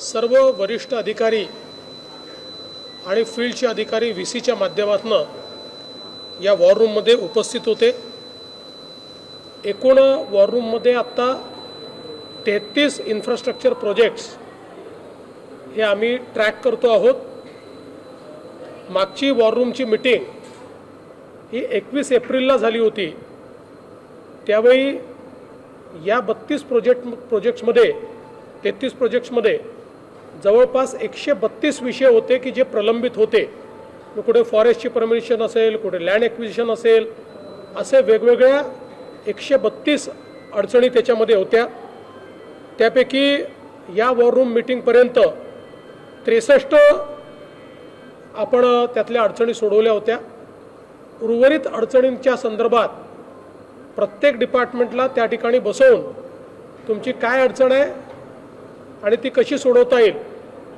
सर्व वरिष्ठ अधिकारी आणि फील्डचे अधिकारी व्ही सीच्या माध्यमातून या वॉर रूममध्ये उपस्थित होते. एकूण वॉर रूममध्ये आत्ता तेहतीस इन्फ्रास्ट्रक्चर प्रोजेक्ट्स हे आम्ही ट्रॅक करतो आहोत. मागची वॉर रूमची मिटिंग ही एकवीस एप्रिलला झाली होती. त्यावेळी या बत्तीस प्रोजेक्ट प्रोजेक्ट्समध्ये तेहतीस प्रोजेक्ट्समध्ये जवळपास एकशे बत्तीस विषय होते की जे प्रलंबित होते. मग कुठे फॉरेस्टची परमिशन असेल कुठे लँड ॲक्विजिशन असेल असे वेगवेगळ्या एकशे बत्तीस अडचणी त्याच्यामध्ये होत्या. त्यापैकी या वॉर रूम मिटिंगपर्यंत त्रेसष्ट आपण त्यातल्या अडचणी सोडवल्या होत्या. उर्वरित अडचणींच्या संदर्भात प्रत्येक डिपार्टमेंटला त्या ठिकाणी बसवून तुमची काय अडचण आहे आणि ती कशी सोडवता येईल?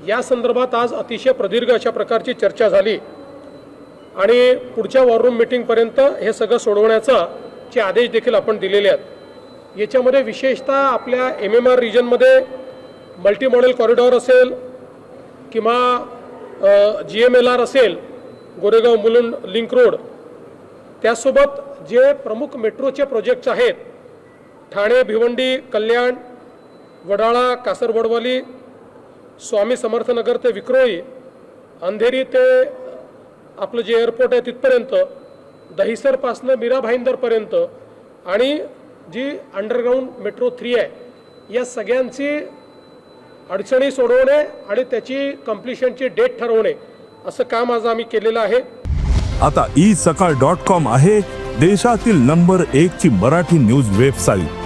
या संदर्भात आज अतिशय प्रदीर्घ अशा प्रकारची चर्चा झाली. आणि पुढच्या वॉररूम मिटिंगपर्यंत हे सगळं सोडवण्याचा चे आदेश देखील आपण दिलेले आहेत. याच्यामध्ये विशेषतः आपल्या एम एम आर रिजनमध्ये मल्टी मॉडेल कॉरिडॉर असेल किंवा जी एम एल आर असेल गोरेगाव मुलुंड लिंक रोड त्यासोबत जे प्रमुख मेट्रोचे प्रोजेक्ट्स आहेत ठाणे भिवंडी कल्याण वडाळा कासरवडवाली स्वामी समर्थनगर ते विक्रोळी अंधेरी ते आपलं जे एअरपोर्ट आहे तिथपर्यंत दहिसरपासनं मीरा भाईंदरपर्यंत आणि जी अंडरग्राऊंड मेट्रो थ्री आहे या सगळ्यांची अडचणी सोडवणे आणि त्याची कम्प्लिशनची डेट ठरवणे असं काम आज आम्ही केलेलं आहे. आता ई सकाळ डॉट कॉम आहे देशातील नंबर एक ची मराठी न्यूज वेबसाईट